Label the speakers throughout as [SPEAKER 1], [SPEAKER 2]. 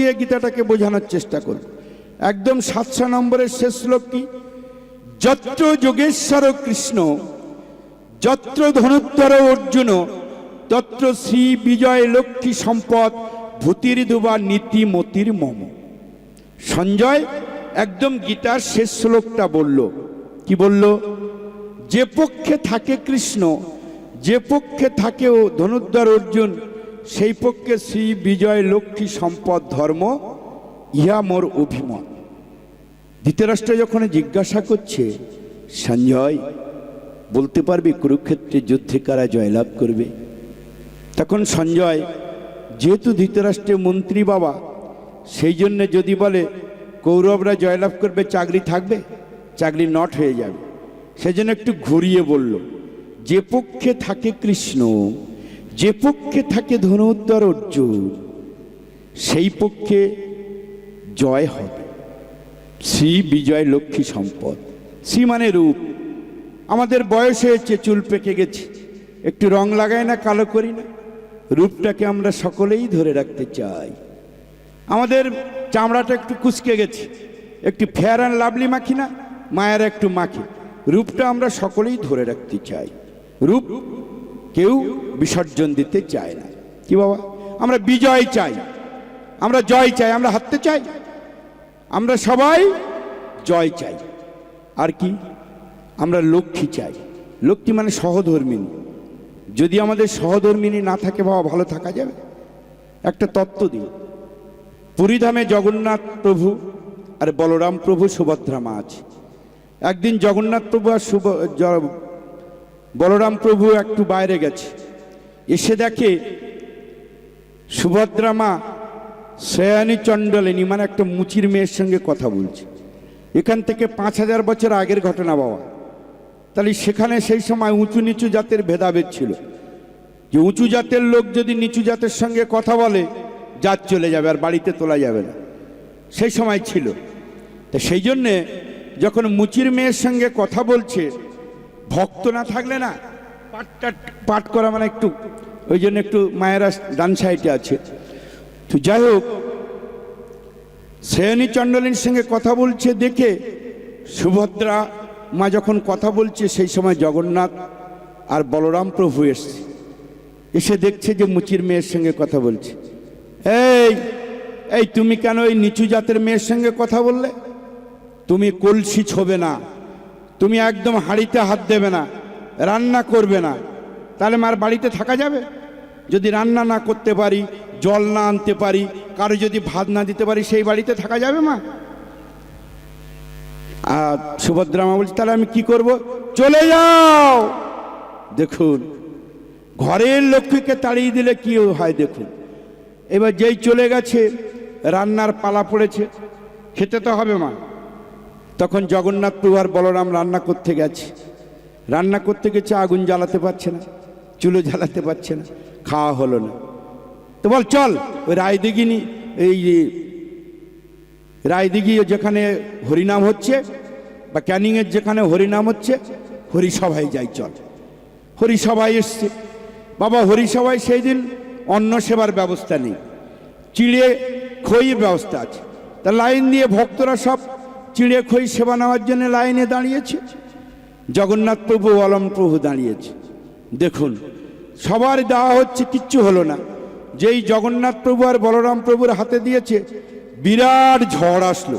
[SPEAKER 1] দিয়ে গীতাটাকে বোঝানোর চেষ্টা করব। একদম সাতশো নম্বরের শেষ শ্লোক কি যত্র যোগেশ্বর কৃষ্ণ, যত্র ধনুত্তর অর্জুন, তত্র শ্রী বিজয় লক্ষ্মী সম্পদ, ভূতির দুবা নীতি মতির মম। সঞ্জয় একদম গীতার শেষ শ্লোকটা বলল। কি বলল? যে পক্ষে থাকে কৃষ্ণ, যে পক্ষে থাকে ও ধনুদ্বার অর্জুন সেই পক্ষে শ্রী বিজয় লক্ষ্মী সম্পদ ধর্ম, ইহা মোর অভিমত। ধৃতরাষ্ট্র যখন জিজ্ঞাসা করছে, সঞ্জয়, বলতে পারবে কুরুক্ষেত্রে যুদ্ধে কারা জয়লাভ করবে? তখন সঞ্জয়, যেহেতু ধৃতরাষ্ট্রের মন্ত্রী বাবা, সেই জন্যে যদি বলে, কৌরবরা জয়লাভ করবে, চাকরি থাকবে? চাকরি নট হয়ে যাবে। সেজন্য একটু ঘুরিয়ে বলল, যে পক্ষে থাকে কৃষ্ণ যে পক্ষে থাকে ধনুদ্বার অর্জুন, সেই পক্ষে জয় হবে। শ্রী বিজয় লক্ষ্মী সম্পদ। শ্রী মানে রূপ। আমাদের বয়স হয়েছে, চুল পেকে গেছে। একটু রং লাগাই না, কালো করি না। রূপটাকে আমরা সকলেই ধরে রাখতে চাই। আমাদের চামড়াটা একটু কুচকে গেছে। একটু ফেয়ার অ্যান্ড লাভলি মাখি না, মায়ের একটু মাখি। রূপটা আমরা সকলেই ধরে রাখতে চাই। রূপ কেউ বিসর্জন দিতে চায় না। কি বাবা? আমরা বিজয় চাই। আমরা জয় চাই। আমরা হারতে চাই। আমরা সবাই জয় চাই। আর কি? আমরা লক্ষ্মী চাই। লক্ষ্মী মানে সহধর্মিনী। যদি আমাদের সহধর্মিনী না থাকে বাবা, ভালো থাকা যাবে। একটা তত্ত্ব দিই। পুরীধামে জগন্নাথ প্রভু আর বলরাম প্রভু সুভদ্রা মা আছে একদিন জগন্নাথ প্রভু আর বলরাম প্রভু একটু বাইরে গেছে। এসে দেখে সুভদ্রা মা শ্রেয়ানী চণ্ডলিনী মানে একটা মুচির মেয়ের সঙ্গে কথা বলছে। এখান থেকে পাঁচ হাজার বছর আগের ঘটনা বাবা। তাহলে সেখানে সেই সময় উঁচু নিচু জাতের ভেদাভেদ ছিল। যে উঁচু জাতের লোক যদি নিচু জাতের সঙ্গে কথা বলে, জাত চলে যাবে আর বাড়িতে তোলা যাবে না। সেই সময় ছিল। তা সেই জন্যে যখন মুচির মেয়ের সঙ্গে কথা বলছে ভক্ত না থাকলে না, পাঠটা পাঠ করা মানে একটু, ওই জন্য একটু মায়েরা ডান সাইডে আছে। তো যাই হোক শ্রেয়নী চণ্ডলীর সঙ্গে কথা বলছে দেখে সুভদ্রা, মা যখন কথা বলছে সেই সময় জগন্নাথ আর বলরাম প্রভু এসছে। এসে দেখছে যে মুচির মেয়ের সঙ্গে কথা বলছে। এই এই তুমি কেন ওই নিচু জাতের মেয়ের সঙ্গে কথা বললে? তুমি কলসি ছোবে না। তুমি একদম হাঁড়িতে হাত দেবে না, রান্না করবে না, তাহলে মার বাড়িতে থাকা যাবে? যদি রান্না না করতে পারি, জল না আনতে পারি, কারও যদি ভাত না দিতে পারি, সেই বাড়িতে থাকা যাবে মা? আর সুভদ্রা মা বলছে, তাহলে আমি কি করব? চলে যাও! দেখুন, ঘরের লক্ষ্মীকে তাড়িয়ে দিলে কি হয় দেখুন। এবার যেই চলে গেছে, রান্নার পালা পড়েছে, খেতে তো হবে মা। তখন জগন্নাথ প্রভু আর বলরাম রান্না করতে গেছে। রান্না করতে গেছে, আগুন জ্বালাতে পারছে না, চুলো জ্বালাতে পারছে না, খাওয়া হলো না। তো বল, চল, ওই রায়দিঘিনি, এই রায়দিঘি যেখানে হরিনাম হচ্ছে বা ক্যানিংয়ের যেখানে হরিনাম হচ্ছে, হরিসভায় যাই, চল। হরিসভায় এসছে। বাবা, হরিসভায় সেই দিন অন্ন সেবার ব্যবস্থা নেই। চিড়ে, খইয়ের ব্যবস্থা আছে। তা লাইন দিয়ে ভক্তরা সব চিড়ে খই সেবা নেওয়ার জন্য লাইনে দাঁড়িয়েছে। জগন্নাথ প্রভু, অলম প্রভু দাঁড়িয়েছে। দেখুন, সবার দেওয়া হচ্ছে, কিচ্ছু হলো না। যেই জগন্নাথ প্রভু আর বলরাম প্রভুর হাতে দিয়েছে, বিরাট ঝড় আসলো।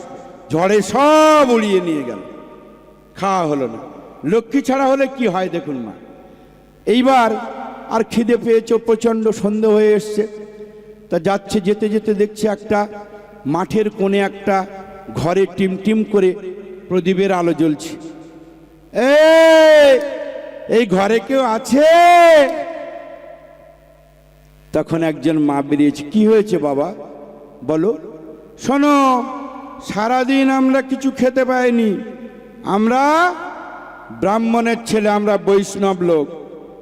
[SPEAKER 1] ঝড়ে সব উড়িয়ে নিয়ে গেল। খাওয়া হলো না। লক্ষ্মী ছাড়া হলে কি হয় দেখুন মা। এইবার আর খিদে পেয়েছে, প্রচণ্ড সন্দেহ হয়ে এসছে। তা যাচ্ছে, যেতে যেতে দেখছে একটা মাঠের কোণে একটা ঘরে টিম টিম করে প্রদীপের আলো জ্বলছে। এই, এই ঘরে কেউ আছে? তখন একজন মা বেরিয়েছে। কি হয়েছে বাবা? বলো। শোনো সারাদিন আমরা কিছু খেতে পাইনি। আমরা ব্রাহ্মণের ছেলে আমরা বৈষ্ণব লোক।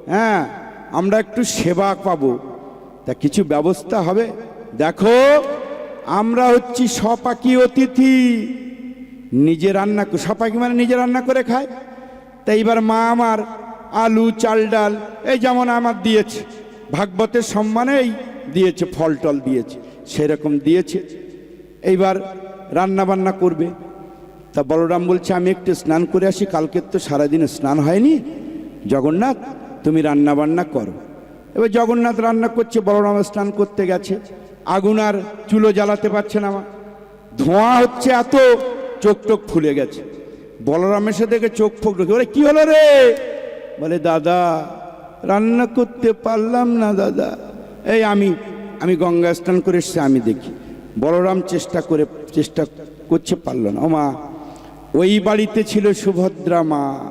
[SPEAKER 1] হ্যাঁ আমরা একটু সেবা পাবো। তা কিছু ব্যবস্থা হবে? দেখো। আমরা হচ্ছি সপাকি অতিথি। নিজে রান্না সপাকি মানে নিজে রান্না করে খায়। তা এইবার মা আমার আলু, চাল, ডাল, এই যেমন আমার দিয়েছে, ভাগবতের সম্মানেই দিয়েছে ফল টল দিয়েছে, সেরকম দিয়েছে। এইবার রান্না বান্না করবে। তা বলরাম বলছে, আমি একটু স্নান করে আসি কালকে তো সারাদিন স্নান হয়নি। জগন্নাথ, তুমি রান্না বান্না করো। এবার জগন্নাথ রান্না করছে, বলরাম স্নান করতে গেছে। আগুন আর চুলো জ্বালাতে পারছে না মা। ধোঁয়া হচ্ছে এত, চোখ টোক ফুলে গেছে। বলরাম এসে দেখে চোখ ফোক ঢুকে। বলে, কি হলো রে? বলে, দাদা, রান্না করতে পারলাম না, দাদা। এই আমি আমি গঙ্গা স্নান করে এসছি, আমি দেখি। বলরাম চেষ্টা করে, চেষ্টা করছে, পারল না। মা, ওই বাড়িতে ছিল সুভদ্রা মা।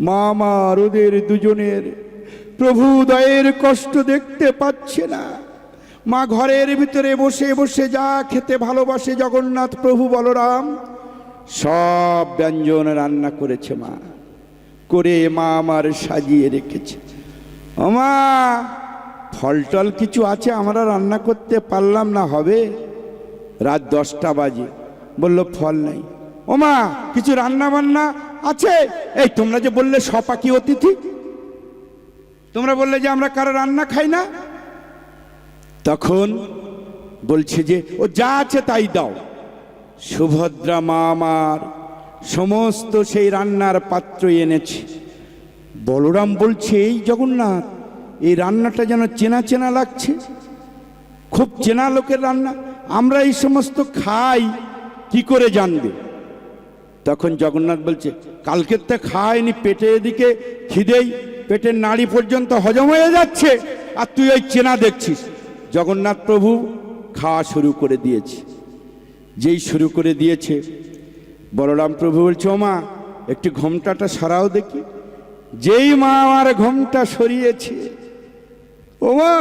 [SPEAKER 1] মা আমার ওদের দুজনের প্রভু দয়ের কষ্ট দেখতে পাচ্ছে না। মা ঘরের ভিতরে বসে বসে যা খেতে ভালোবাসে জগন্নাথ প্রভু বলরাম, সব ব্যঞ্জন রান্না করেছে মা, করে মা আমার সাজিয়ে রেখেছে। মা ফল টল কিছু আছে আমরা রান্না করতে পারলাম না, হবে? রাত দশটা বাজে, বলল, ফল নেই। ও মা, কিছু রান্না বান্না আছে? এই তোমরা যে বললে সপাকি অতিথি, তোমরা বললে যে আমরা কারও রান্না খাই না? তখন বলছে যে, ও যা আছে তাই দাও। সুভদ্রা মা আমার সমস্ত সেই রান্নার পাত্র এনেছে। বলরাম বলছে, এই জগন্নাথ, এই রান্নাটা যেন চেনা চেনা লাগছে। খুব চেনা লোকের রান্না। আমরা এই সমস্ত খাই, কি করে জানবে? তখন জগন্নাথ বলছে, কালকের তো খায়নি পেটে এদিকে খিদেই, পেটের নাড়ি পর্যন্ত হজম হয়ে যাচ্ছে, আর তুই ওই চেনা দেখছিস। জগন্নাথ প্রভু খাওয়া শুরু করে দিয়েছে। যেই শুরু করে দিয়েছে, বলরাম প্রভু বলছে ও মা একটু ঘোমটাটা সরাও দেখি। যেই মা আমার ঘোমটা সরিয়েছে ও মা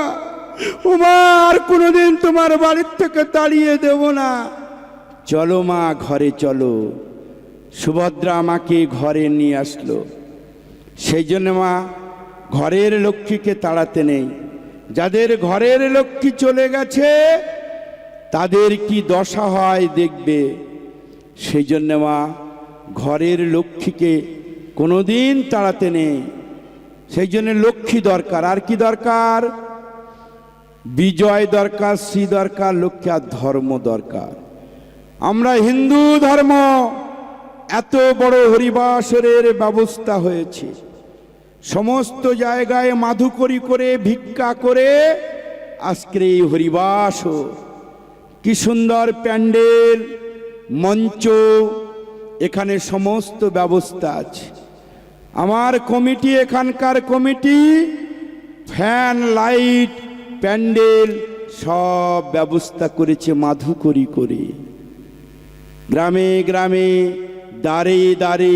[SPEAKER 1] ও মা আর কোনোদিন তোমার বাড়ির থেকে তাড়িয়ে দেব না। চলো মা, ঘরে চলো। সুভদ্রা আমাকে ঘরে নিয়ে আসলো। সেই জন্য মা ঘরের লক্ষ্মীকে তাড়াতে নেই। যাদের ঘরের লক্ষ্মী চলে গেছে, তাদের কি দশা হয় দেখবে? সেই জন্য মা, ঘরের লক্ষ্মীকে কোনোদিন তাড়াতে নেই। সেই জন্য লক্ষ্মী দরকার। আর কি দরকার? বিজয় দরকার, শ্রী দরকার, লক্ষ্মী আর ধর্ম দরকার। আমরা হিন্দু ধর্ম, এত বড় হরিবাসরের ব্যবস্থা হয়েছে। সমস্ত জায়গায় মাধুকরি করে, ভিক্ষা করে, আজকের এই হরিবাস কি সুন্দর প্যান্ডেল, মঞ্চ, এখানে সমস্ত ব্যবস্থা আছে। আমার কমিটি, এখানকার কমিটি, ফ্যান, লাইট, প্যান্ডেল, সব ব্যবস্থা করেছে মাধুকরি করে। গ্রামে গ্রামে দাঁড়ে দাঁড়ে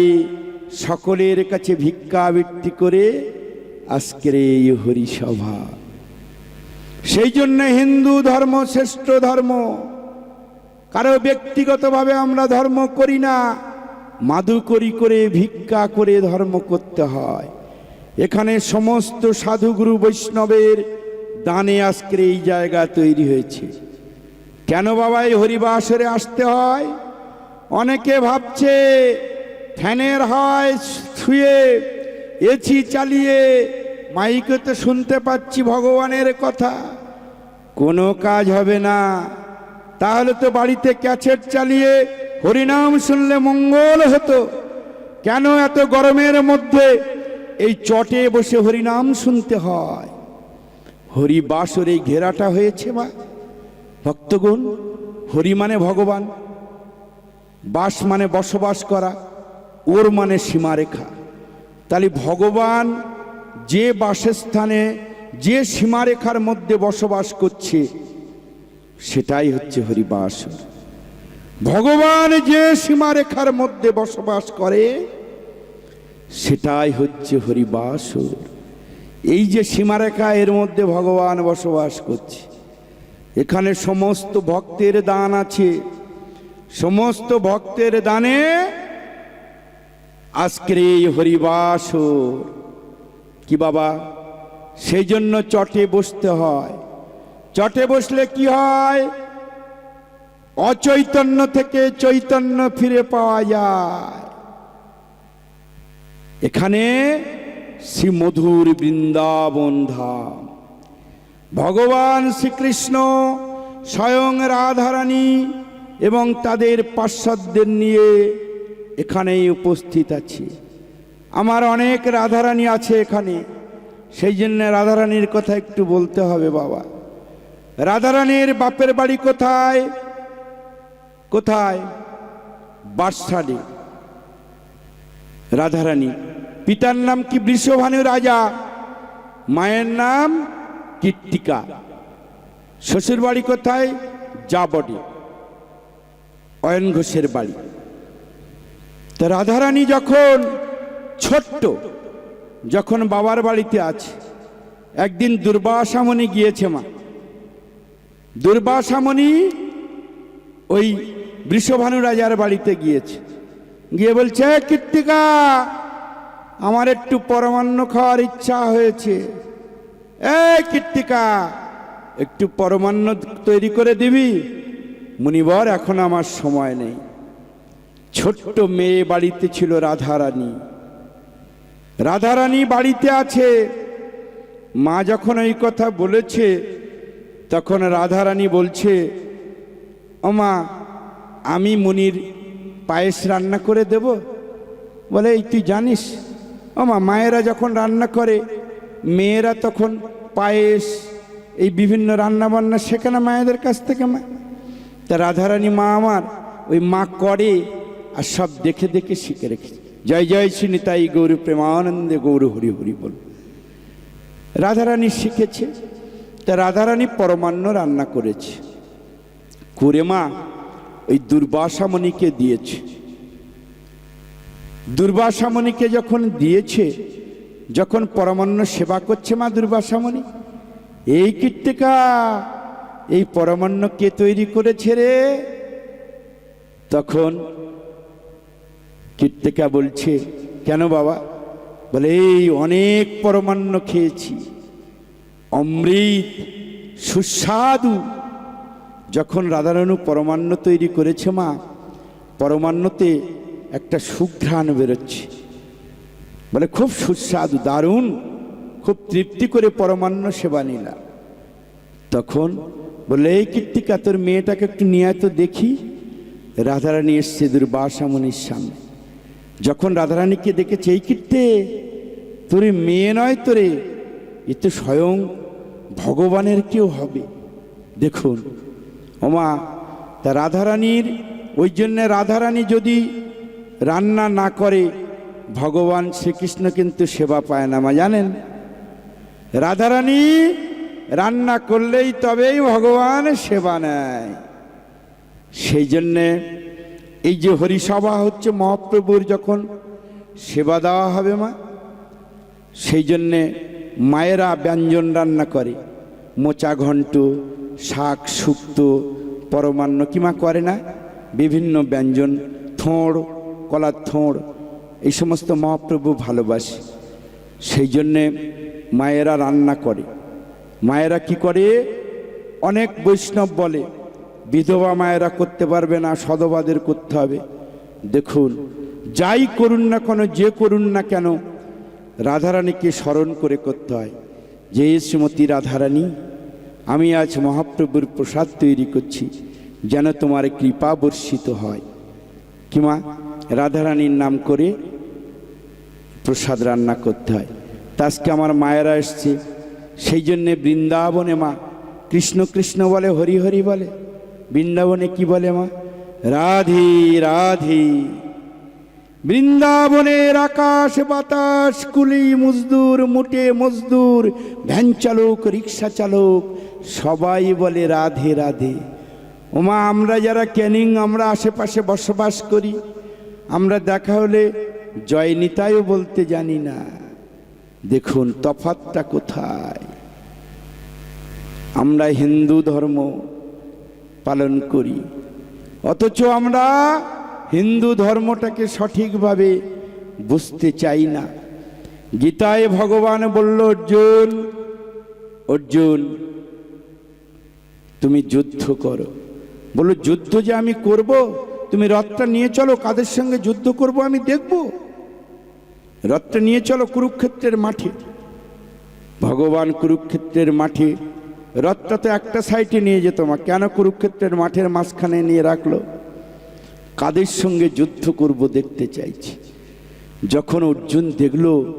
[SPEAKER 1] সকলের কাছে ভিক্ষাবৃত্তি করে আজকের এই হরিসভা। সেই জন্য হিন্দু ধর্ম, শ্রেষ্ঠ ধর্ম, কারও ব্যক্তিগতভাবে আমরা ধর্ম করি না মাধুকরি করে, ভিক্ষা করে ধর্ম করতে হয়। এখানে সমস্ত সাধুগুরু বৈষ্ণবের দানে আজকের এই জায়গা তৈরি হয়েছে। কেন বাবা এই হরিবাসরে আসতে হয়? অনেকে ভাবছে ফ্যানের হয় ছুঁয়ে এছি চালিয়ে মাইকে তো শুনতে পাচ্ছি ভগবানের কথা। কোনো কাজ হবে না। তাহলে তো বাড়িতে ক্যাচেট চালিয়ে হরিনাম শুনলে মঙ্গল হতো। কেন এত গরমের মধ্যে এই চটে বসে হরিনাম শুনতে হয়? হরি বাসর এই ঘেরাটা হয়েছে বা ভক্তগণ, হরি মানে ভগবান, বাস মানে বসবাস করা। ওর মানে সীমারেখা। তাহলে ভগবান যে বাসস্থানে, যে সীমারেখার মধ্যে বসবাস করছে, সেটাই হচ্ছে হরিবাস ভগবান যে সীমারেখার মধ্যে বসবাস করে, সেটাই হচ্ছে হরিবাস এই যে সীমারেখা, এর মধ্যে ভগবান বসবাস করছে। এখানে সমস্ত ভক্তের দান আছে। সমস্ত ভক্তের দানে আজকের এই হরিবাস। কি বাবা? সেই জন্য চটে বসতে হয়। চটে বসলে কি হয়? অচৈতন্য থেকে চৈতন্য ফিরে পাওয়া যায়। এখানে শ্রী মধুর বৃন্দাবন ধাম। ভগবান শ্রীকৃষ্ণ স্বয়ং রাধারানী এবং তাদের পার্শ্বদের নিয়ে এখানেই উপস্থিত আছি। আমার অনেক রাধারানী আছে এখানে। সেই জন্য রাধারানীর কথা একটু বলতে হবে বাবা। রাধারানীর বাপের বাড়ি কোথায়? কোথায়? বার্সাডে রাধারানী, পিতার নাম কি বৃষভানু রাজা? মায়ের নাম কীর্তিকা। শ্বশুর বাড়ি কোথায়? যাবডে অয়ন ঘোষের বাড়ি। তো রাধারানী যখন ছোট্ট, যখন বাবার বাড়িতে আছে, একদিন দুর্বাসামণি গিয়েছে মা। দুর্বাসামণি ওই বৃষভানু রাজার বাড়িতে গিয়েছে। গিয়ে বলছে "এ কীর্তিকা, আমার একটু পরমান্ন খাওয়ার ইচ্ছা হয়েছে। এ কীর্তিকা, একটু পরমান্ন তৈরি করে দিবি। মুনিবর, এখন আমার সময় নেই। ছোট্ট মেয়ে বাড়িতে ছিল রাধারানী। রাধারানী বাড়িতে আছে। মা যখন ওই কথা বলেছে, তখন রাধারানী বলছে ওমা আমি মুনির পায়েস রান্না করে দেব? বলে, এই তুই জানিস? ওমা মায়েরা যখন রান্না করে, মেয়েরা তখন পায়েস, এই বিভিন্ন রান্না বান্না শেখে না মায়েদের কাছ থেকে মা? তা রাধারানী, মা আমার, ওই মা করে আর সব দেখে দেখে শিখে রেখেছে। জয় জয় শ্রী তাই গৌর, প্রেমানন্দে গৌর, হরি হরি বল। রাধারানী শিখেছে, তা রাধারানী পরমান্ন রান্না করেছে। করে মা, ওই দুর্বাসামণিকে দিয়েছে। দুর্বাসামণিকে যখন দিয়েছে, যখন পরমান্ন সেবা করছে মা দুর্বাসামণি, এই কীর্তিকা, এই পরমান্ন কে তৈরি করেছে রে? তখন কীর্তিকা বলছে, কেন বাবা? বলে, এই অনেক পরমান্ন খেয়েছি। অমৃত, সুস্বাদু। যখন রাধারানু পরমান্ন তৈরি করেছে মা, পরমান্নতে একটা সুঘ্রাণ বেরোচ্ছে। বলে, খুব সুস্বাদু, দারুণ। খুব তৃপ্তি করে পরমান্ন সেবা নিলাম তখন বলে, এই কীর্তিকা, তোর মেয়েটাকে একটু নিয়ে তো দেখি। রাধারানী এসছে দুর্বাসামণির সামনে। যখন রাধারানীকে দেখেছে, এই কীর্তে তোরে মেয়ে নয় তোরে, এ তো স্বয়ং ভগবানের কেউ হবে। দেখুন, ওমা, তা রাধারানীর, ওই জন্যে রাধারানী যদি রান্না না করে, ভগবান শ্রীকৃষ্ণ কিন্তু সেবা পায় না, মা, জানেন? রাধারানী রান্না করলেই তবেই ভগবান সেবা নেয়। সেই জন্যে এই যে হরিসভা হচ্ছে মহাপ্রভুর যখন সেবা দেওয়া হবে মা, সেই জন্যে মায়েরা ব্যঞ্জন রান্না করে। মোচা ঘন্ট, শাক, শুক্তো, পরমান্ন কিমা করে না? বিভিন্ন ব্যঞ্জন, থোঁড়, কলার থোঁড়, এই সমস্ত মহাপ্রভু ভালোবাসে। সেই জন্যে মায়েরা রান্না করে। মায়েরা কি করে? অনেক বৈষ্ণব বলে বিধবা মায়েরা করতে পারবে না সদবাদের করতে হবে। দেখুন, যাই করুন না কেন, যে করুন না কেন, রাধারানীকে স্মরণ করে করতে হয়। যে শ্রীমতী রাধারানী, আমি আজ মহাপ্রভুর প্রসাদ তৈরি করছি, যেন তোমার কৃপা বর্ষিত হয়। কিমা রাধারানীর নাম করে প্রসাদ রান্না করতে হয়। তা আজকে আমার মায়েরা এসছে, সেই জন্যে বৃন্দাবনে মা, কৃষ্ণ কৃষ্ণ বলে, হরি হরি বলে। বৃন্দাবনে কি বলে মা? রাধে রাধে। বৃন্দাবনের আকাশ, বাতাস, কুলি, মজদুর, মুটে মজদুর, ভ্যান চালক, রিক্সা চালক, সবাই বলে রাধে রাধে। ওমা আমরা যারা ক্যানিং, আমরা আশেপাশে বসবাস করি, আমরা দেখা হলে জয় নিতাইও বলতে জানি না। দেখুন তফাতটা কোথায়? আমরা হিন্দু ধর্ম পালন করি। অথচ আমরা হিন্দু ধর্মটাকে সঠিকভাবে বুঝতে চাই না। গীতায় ভগবান বলল, অর্জুন অর্জুন, তুমি যুদ্ধ করো। বলল, যুদ্ধ যে আমি করব? তুমি রথটা নিয়ে চলো, কাদের সঙ্গে যুদ্ধ করব আমি দেখব। রথটা নিয়ে চলো কুরুক্ষেত্রের মাঠে। ভগবান কুরুক্ষেত্রের মাঠে রথটা তো একটা সাইডে নিয়ে যেত মা। কেন কুরুক্ষেত্রের মাঠের মাঝখানে নিয়ে রাখল? কাদের সঙ্গে যুদ্ধ করব দেখতে চাইছি। যখন অর্জুন দেখল,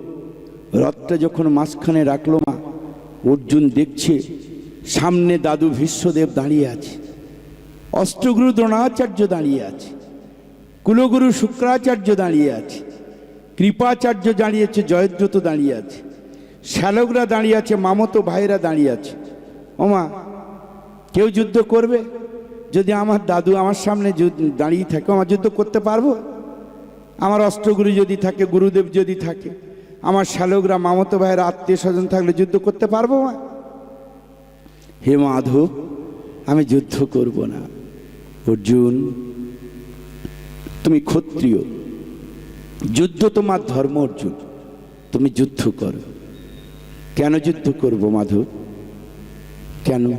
[SPEAKER 1] রথটা যখন মাঝখানে রাখল মা, অর্জুন দেখছে, সামনে দাদু ভীষ্মদেব দাঁড়িয়ে আছে। অষ্টগুরু দ্রোণাচার্য দাঁড়িয়ে আছে। কুলগুরু শুক্রাচার্য দাঁড়িয়ে আছে। কৃপাচার্য দাঁড়িয়েছে জয়দ্রত দাঁড়িয়ে আছে। শ্যালকরা দাঁড়িয়ে আছে, মামতো ভাইরা দাঁড়িয়ে আছে। ওমা, কেউ যুদ্ধ করবে? যদি আমার দাদু আমার সামনে দাঁড়িয়ে থাকে আমার যুদ্ধ করতে পারব? আমার অষ্টগুরু যদি থাকে, গুরুদেব যদি থাকে, আমার শ্যালকরা, মামতো ভাইয়ের আত্মীয় স্বজন থাকলে যুদ্ধ করতে পারব মা হে মাধব, আমি যুদ্ধ করব না। অর্জুন, তুমি ক্ষত্রিয়। যুদ্ধ তোমার ধর্ম, অর্জুন। তুমি যুদ্ধ করো। কেন যুদ্ধ করব, মাধব? কেন?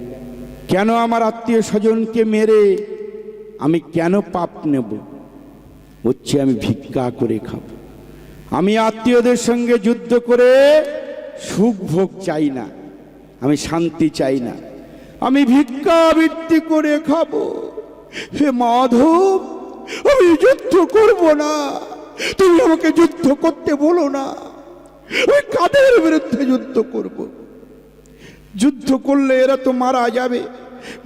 [SPEAKER 1] কেন আমার আত্মীয় স্বজনকে মেরে আমি কেন পাপ নেব? হচ্ছে আমি ভিক্ষা করে খাব। আমি আত্মীয়দের সঙ্গে যুদ্ধ করে সুখ ভোগ চাই না। আমি শান্তি চাই না। আমি ভিক্ষাবৃত্তি করে খাব। হে মাধব, আমি যুদ্ধ করব না। তুমি আমাকে যুদ্ধ করতে বলো না। আমি কাদের বিরুদ্ধে যুদ্ধ করব? যুদ্ধ করলে এরা তো মারা যাবে।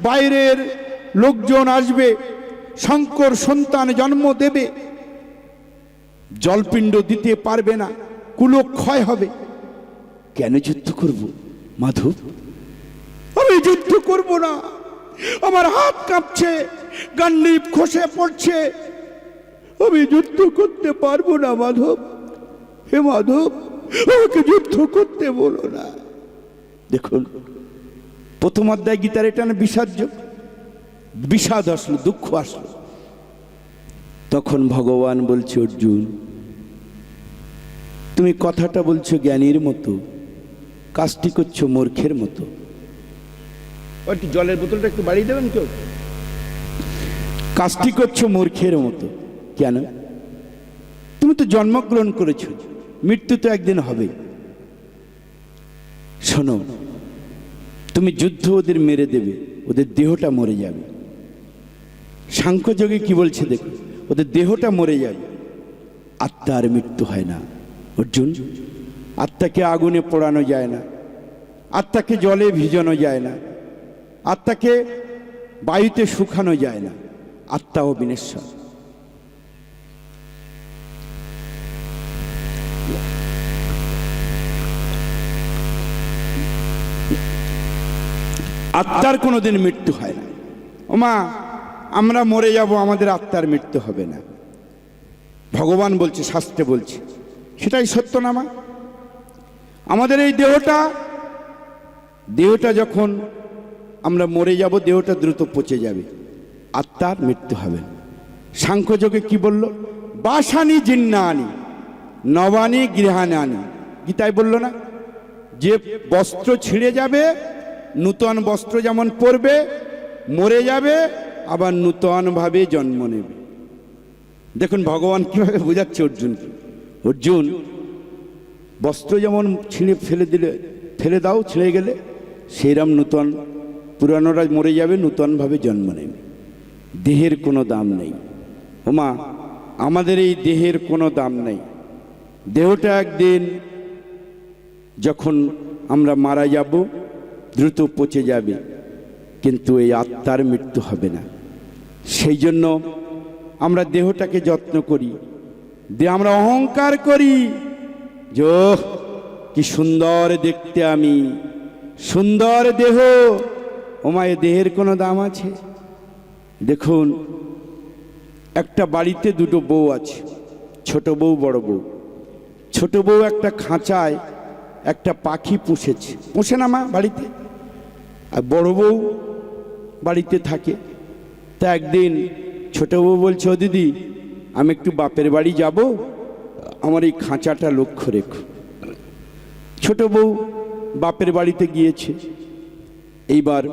[SPEAKER 1] বাইরের লোকজন আসবে, শঙ্কর সন্তান জন্ম দেবে। জলপিণ্ড দিতে পারবে না কুলো ক্ষয় হবে। কেন যুদ্ধ করব, মাধব? আমি যুদ্ধ করব না। আমার হাত কাঁপছে গান্ডীপ খসে পড়ছে। আমি যুদ্ধ করতে পারব না, মাধব। হে মাধব, আমাকে যুদ্ধ করতে বলো না। দেখুন প্রথম অধ্যায় গীতার এটা না বিষাদ বিষাদ আসলো দুঃখ আসলো। তখন ভগবান বলছে অর্জুন তুমি কথাটা বলছো জ্ঞানীর মতো কাজটি করছ মূর্খের মতো। একটু জলের বোতলটা একটু বাড়িয়ে দেবেন কেউ? কাজটি করছ মূর্খের মতো। কেন? তুমি তো জন্মগ্রহণ করেছ মৃত্যু তো একদিন হবে শোনো, তুমি যুদ্ধ ওদের মেরে দেবে, ওদের দেহটা মরে যাবে। সাংখ্যযোগে কি বলছে দেখো, ওদের দেহটা মরে যাবে, আত্মার মৃত্যু হয় না। অর্জুন, আত্মাকে আগুনে পোড়ানো যায় না, আত্মাকে জলে ভিজানো যায় না, আত্মাকে বায়ুতে শুকানো যায় না আত্মা ও বিনেশ্বর। আত্মার কোনোদিন মৃত্যু হয় না। ওমা, আমরা মরে যাব, আমাদের আত্মার মৃত্যু হবে না। ভগবান বলছে, শাস্ত্রে বলছে, সেটাই সত্য না মা। আমাদের এই দেহটা দেহটা যখন আমরা মরে যাব, দেহটা দ্রুত পচে যাবে। আত্মার মৃত্যু হবে। সাংখ্যযোগে কি বলল? বাসানি জিন্নানি, নবানি গৃহানানি। গীতায় বলল না, যে বস্ত্র ছিঁড়ে যাবে নূতন বস্ত্র যেমন পরবে, মরে যাবে, আবার নূতনভাবে জন্ম নেবে। দেখুন, ভগবান কীভাবে বোঝাচ্ছে অর্জুনকে। অর্জুন, বস্ত্র যেমন ছিঁড়ে ফেলে দিলে, ফেলে দাও, ছিঁড়ে গেলে সেইরম নূতন, পুরানোরা মরে যাবে, নূতনভাবে জন্ম নেবে। দেহের কোনো দাম নেই। ওমা, আমাদের এই দেহের কোনো দাম নেই। দেহটা একদিন যখন আমরা মারা যাব দ্রুত পচে যাবে, কিন্তু এই আত্মার মৃত্যু হবে না। সেই জন্য আমরা দেহটাকে যত্ন করি দিয়ে আমরা অহংকার করি। যে কি সুন্দর দেখতে আমি। সুন্দর দেহ। ওমায় দেহের কোনো দাম আছে? দেখুন, একটা বাড়িতে দুটো বউ আছে, ছোট বউ, বড় বউ। ছোট বউ একটা খাঁচায় একটা পাখি পুষেছে। পুষে না মা বাড়িতে? আর বড় বউ বাড়িতে থাকে। তা একদিন ছোট বউ বলছে, ও দিদি, আমি একটু বাপের বাড়ি যাব। আমার এই খাঁচাটা লক্ষ্য রেখো। ছোট বউ বাপের বাড়িতে গিয়েছে। এইবার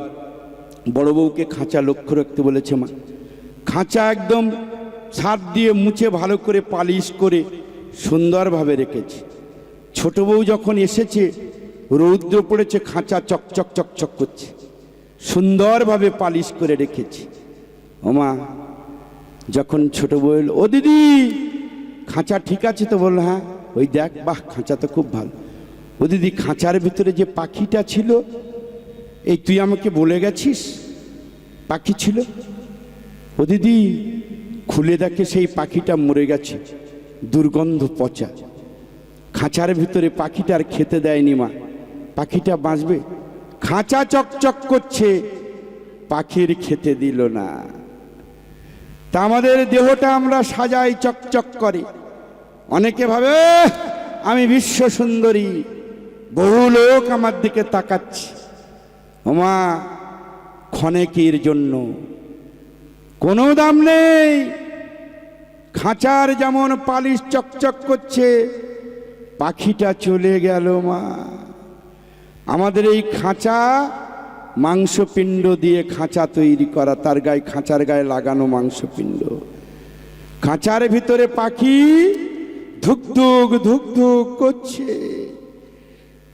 [SPEAKER 1] বড় বউকে খাঁচা লক্ষ্য রাখতে বলেছে মা, খাঁচা একদম সার দিয়ে মুছে ভালো করে পালিশ করে সুন্দরভাবে রেখেছে। ছোট বউ যখন এসেছে, রৌদ্র পড়েছে, খাঁচা চকচক চকচক করছে। সুন্দরভাবে পালিশ করে রেখেছি। ওমা যখন ছোট বইল ও দিদি, খাঁচা ঠিক আছে তো? বলল হ্যাঁ। ওই দেখ, বাহ, খাঁচা তো খুব ভালো। ও দিদি, খাঁচার ভিতরে যে পাখিটা ছিল, এই তুই আমাকে বলে গেছিস? পাখি ছিল? ও দিদি, খুলে দেখে সেই পাখিটা মরে গেছে, দুর্গন্ধ পচা। খাঁচার ভিতরে পাখিটার খেতে দেয়নি মা। পাখিটা বাঁচবে। খাঁচা চকচক করছে, পাখির খেতে দিল না। তা আমাদের দেহটা আমরা সাজাই চকচক করে। অনেকে ভাবে আমি বিশ্ব সুন্দরী, বহু লোক আমার দিকে তাকাচ্ছে। ওমা ক্ষণেকের জন্য কোনো দাম নেই। খাঁচার যেমন পালিশ চকচক করছে পাখিটা চলে গেল মা। আমাদের এই খাঁচা মাংসপিণ্ড দিয়ে খাঁচা তৈরি করা, তার গায়ে, খাঁচার গায়ে লাগানো মাংসপিণ্ড। খাঁচার ভিতরে পাখি ধুক ধুক ধুক ধুক করছে।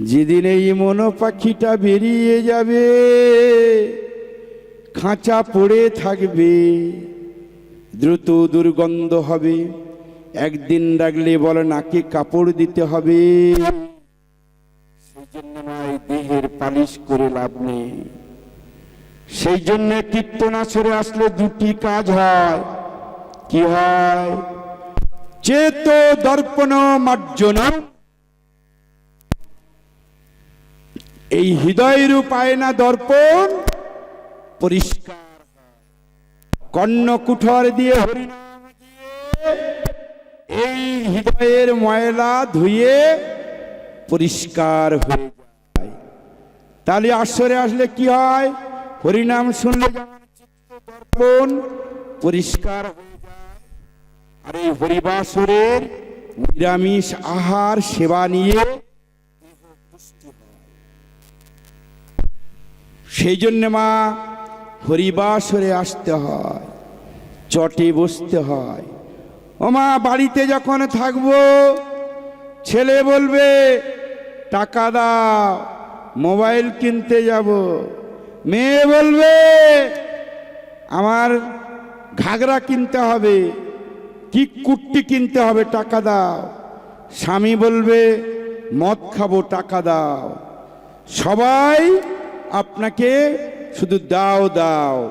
[SPEAKER 1] যেদিন এই মনো পাখিটা বেরিয়ে যাবে, খাঁচা পড়ে থাকবে, দ্রুত দুর্গন্ধ হবে। একদিন ডাকলে বলে নাকি কাপড় দিতে হবে। সেই জন্য নয় দেহের পালিশ করে লাভ নেই। সেই জন্য কীর্তনাসরে আসলে দুটি কাজ হয়। কি হয়? চেত দর্পণ মার্জনা এই হৃদয় রূপ আয়না দর্পণ পরিষ্কার কর্ণ কুঠর দিয়ে হরিনাম দিয়ে এই হৃদয়ের ময়লা ধুয়ে পরিষ্কার হয়ে যায়। তাহলে আসরে আসলে কি হয়? হরিনাম শুনলে পরিষ্কার হয়ে যায়। আর এই হরিবাসরের নিরামিষ আহার, সেবা নিয়ে সেই জন্য মা হরিবাসরে আসতে হয়, চটে বসতে হয়। ও মা, বাড়িতে যখন থাকব, ছেলে বলবে, টাকা দাও, মোবাইল কিনতে যাব। মেয়ে বলবে, আমার ঘাগরা কিনতে হবে, কি কুট্টি কিনতে হবে, টাকা দাও। স্বামী বলবে, মদ খাব, টাকা দাও। সবাই আপনাকে শুধু দাও দাও।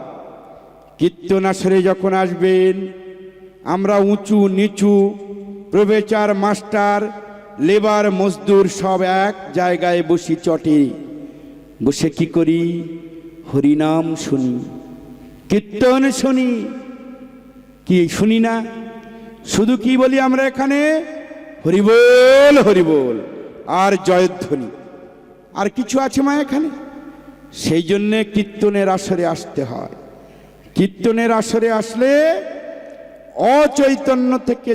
[SPEAKER 1] কীর্তনাসরে যখন আসবেন আমরা উঁচু, নিচু, প্রবেচার মাস্টার, লেবার, মজদুর সব এক জায়গায় বসি চটে। বসে কি করি? হরিনাম শুনি। কীর্তন শুনি। কি শুনি না? শুধু কি বলি আমরা এখানে? হরিবোল হরিবোল, আর জয়ধ্বনি। আর কিছু আছে মা এখানে? সেই জন্যে কীর্তনের আসরে আসতে হয়। কীর্তনের আসরে আসলে অচৈতন্য থেকে